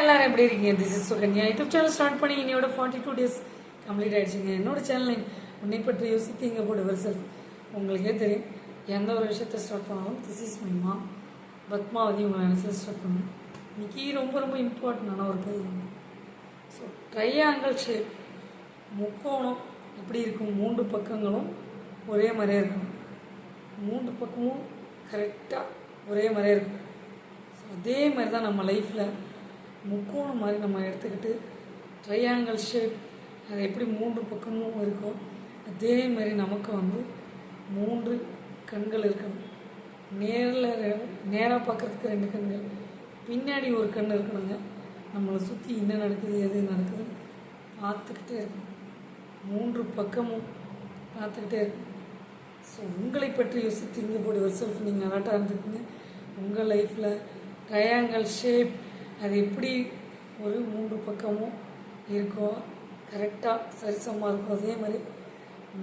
எல்லாரும் எப்படி இருக்கீங்க? This is Sukanya. YouTube channel start பண்ணி என்னோட ஃபார்ட்டி டூ டேஸ் கம்ப்ளீட் ஆகிடுச்சிங்க என்னோட சேனல் உன்னை பற்றி யோசித்தீங்க போட வருசல் உங்களுக்கே தெரியும். எந்த ஒரு விஷயத்தை ஸ்டார்ட் பண்ணாலும் திஸ் இஸ் மை மா பத்மாவதி உங்களை நினச்சி ஸ்டார்ட் பண்ணும் இன்னைக்கு ரொம்ப ரொம்ப இம்பார்ட்டண்டான ஒரு பதிவு ஸோ ட்ரையாங்கிள் ஷேப் முக்கோணம் எப்படி இருக்கும்? மூன்று பக்கங்களும் ஒரே மாதிரியே இருக்கும். மூன்று பக்கமும் கரெக்டாக ஒரே மாதிரியே இருக்கும். ஸோ அதே மாதிரி தான் நம்ம லைஃப்பில் முக்கோணம் மாதிரி நம்ம எடுத்துக்கிட்டு ட்ரையாங்கிள் ஷேப் அது எப்படி மூன்று பக்கமும் இருக்கோ அதே மாதிரி நமக்கு வந்து மூன்று கண்கள் இருக்கணும் நேரில் நேராக பார்க்குறதுக்கு ரெண்டு கண்கள். பின்னாடி ஒரு கண் இருக்கணுங்க. நம்மளை சுற்றி என்ன நடக்குது எது நடக்குது பார்த்துக்கிட்டே இருக்கணும் மூன்று பக்கமும் பார்த்துக்கிட்டே இருக்கணும் ஸோ உங்களை பற்றி யோசித்து இங்கே போடி ஒரு செல்ஃப் நீங்கள் நல்லாட்டாக இருந்துருக்குங்க உங்கள் லைஃப்பில் ட்ரையாங்கல் ஷேப் அது எப்படி ஒரு மூன்று பக்கமும் இருக்கோ கரெக்டாக சரிசமமாக இருக்கோ அதே மாதிரி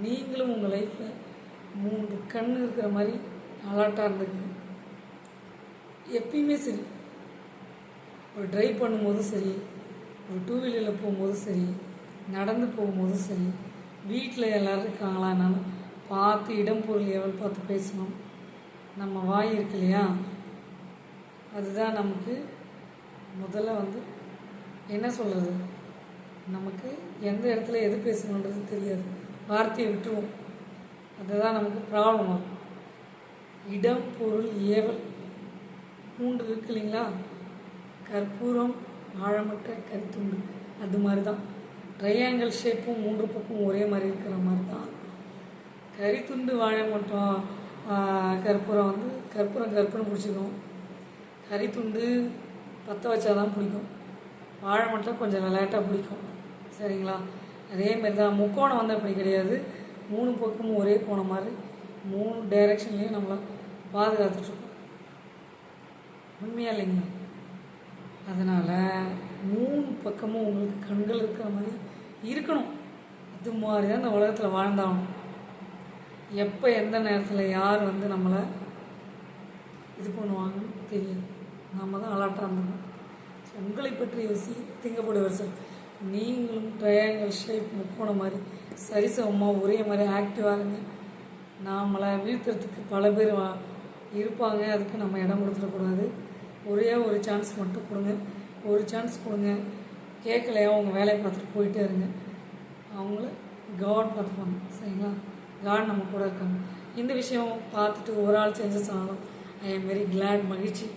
நீங்களும் உங்கள் லைஃப்பில் மூன்று கண் இருக்கிற மாதிரி அலாட்டாக இருந்துக்கு எப்பயுமே சரி. ஒரு ட்ரைவ் பண்ணும்போதும் சரி ஒரு டூ வீலரில் போகும்போதும் சரி நடந்து போகும்போதும் சரி வீட்டில் எல்லோரும் இருக்காங்களா என்னன்னு பார்த்து இடம் பொருள் எவ்வளோ பார்த்து பேசணும். நம்ம வாய் இருக்கு இல்லையா? அதுதான் நமக்கு முதல்ல வந்து என்ன சொல்கிறது நமக்கு எந்த இடத்துல எது பேசணுன்றது தெரியாது. வார்த்தையை விட்டுருவோம். அதுதான் நமக்கு ப்ராப்ளம் வரும் இடம் பொருள் ஏவல் மூன்று இருக்கு இல்லைங்களா? கற்பூரம் ஆழமட்ட கரித்துண்டு. அது மாதிரி தான் ட்ரையாங்கிள் ஷேப்பும் மூன்று பக்கம் ஒரே மாதிரி இருக்கிற மாதிரி தான் கரித்துண்டு வாழை மட்டும். கற்பூரம் வந்து கற்பூரம் கற்பூரம் பிடிச்சிக்கும் கரித்துண்டு பற்ற வச்சா தான் பிடிக்கும். வாழை மட்டும் கொஞ்சம் விளையாட்டாக பிடிக்கும். சரிங்களா? அதே மாதிரி தான் முக்கோணம் வந்து அப்படி கிடையாது. மூணு பக்கமும் ஒரே கோணம் மாதிரி மூணு டைரெக்ஷன்லேயும் நம்மளை பாதுகாத்துட்ருக்கோம் உண்மையாக இல்லைங்களா? அதனால் மூணு பக்கமும் உங்களுக்கு கண்கள் இருக்கிற மாதிரி இருக்கணும். அது மாதிரி தான் இந்த உலகத்தில் வாழ்ந்தாகணும். எப்போ எந்த நேரத்தில் யார் வந்து நம்மளை இது பண்ணுவாங்கன்னு தெரியாது. நம்ம தான் அலாட்டாக இருந்தோம் ஸோ உங்களை பற்றி யோசி திங்கப்படு சார் நீங்களும் ட்ரையாங்கல் ஷேப் முக்கோணம் மாதிரி சரிசமமாக ஒரே மாதிரி ஆக்டிவாக இருங்க. நாமளை வீழ்த்துறதுக்கு பல பேர் வா இருப்பாங்க. அதுக்கு நம்ம இடம் கொடுத்துடக்கூடாது ஒரே ஒரு சான்ஸ் மட்டும் கொடுங்க. ஒரு சான்ஸ் கொடுங்க. கேட்கலையா அவங்க வேலையை பார்த்துட்டு போயிட்டே இருங்க. அவங்கள காட் பார்த்துப்பாங்க. சரிங்களா? காட் நம்ம கூட இருக்காங்க. இந்த விஷயம் பார்த்துட்டு ஒரு ஆள் சேஞ்சஸ் ஆனாலும் ஐ ஆம் வெரி கிளாட் மகிழ்ச்சி.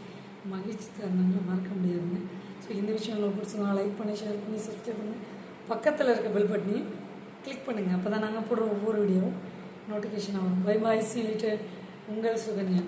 மகிழ்ச்சி தருணங்களை மறக்க முடியாதுங்க. ஸோ இந்த விஷயம் உங்களுக்கு பிடிச்சதுனா லைக் பண்ணி ஷேர் பண்ணி சப்ஸ்கிரைப் பண்ணி பக்கத்தில் இருக்க பெல் பட்டனையும் கிளிக் பண்ணுங்கள் அப்போ தான் நாங்கள் போடுற ஒவ்வொரு வீடியோவும் நோட்டிஃபிகேஷன் ஆகும் பை பாய் சீலிட்டு உங்கள் சுகன்யா.